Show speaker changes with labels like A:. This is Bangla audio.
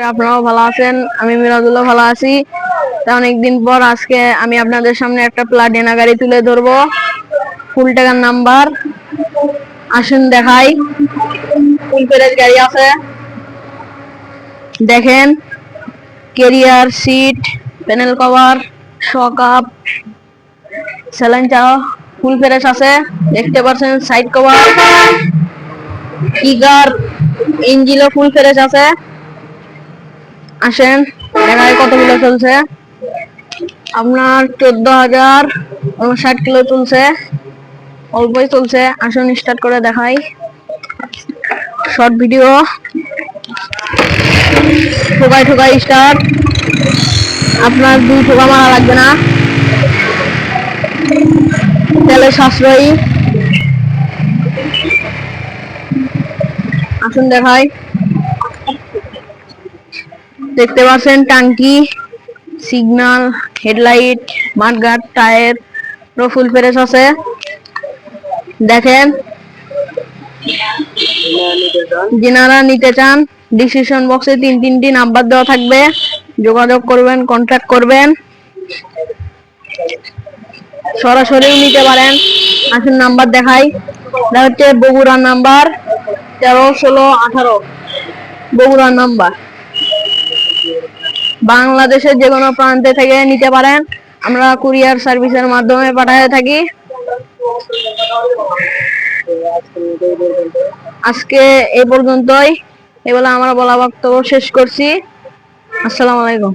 A: করি আপনারাও ভালো আছেন? আমি মিরাজুল্লাহ ভালো আছি। তা অনেকদিন পর আজকে আমি আপনাদের সামনে একটা প্লাটিনা গাড়ি তুলে ধরবো। ফুল টাকার নাম্বার। আসুন দেখাই। ফুল প্যারেজ গাড়ি আছে। দেখেন। Carrier seat, panel cover, shock up saline চা ফুল প্যারেজ আছে। দেখতে পাচ্ছেন, সাইড কভার। কিগার ইঞ্জিনও ফুল ফ্রেশ আছে। আসেন দেখায় কতগুলো চলছে? আপনার চোদ্দ হাজার উনষাট কিলো তুলছে অল্পই চলছে, আসুন স্টার্ট করে দেখাই। শর্ট ভিডিও ঠোকাই ঠোকাই স্টার্ট আপনার দুই ঠোকা মারা লাগবে না। তেলের সাশ্রয়ী। আসুন দেখাই। দেখতে পাচ্ছেন টাঙ্কি সিগন্যাল হেডলাইট মাঠগাট টায়ার, পুরো ফুল ফ্রেশ আছে। দেখেন, যিনারা নিতে চান ডিসিশন বক্সে তিন তিনটি নাম্বার দেওয়া থাকবে। যোগাযোগ করবেন কন্ট্যাক্ট করবেন। সরাসরিও নিতে পারেন। আসুন নাম্বার দেখাই। এটা হচ্ছে বগুড়ার নাম্বার তেরো, ষোলো, আঠারো। বগুড়ার নাম্বার বাংলাদেশের যে কোনো প্রান্তে থেকে নিতে পারেন। আমরা কুরিয়ার সার্ভিসের মাধ্যমে পাঠাতে থাকি। আজকে এই পর্যন্তই। এগুলো আমরা বলা বক্তব্য শেষ করছি। আসসালামু আলাইকুম।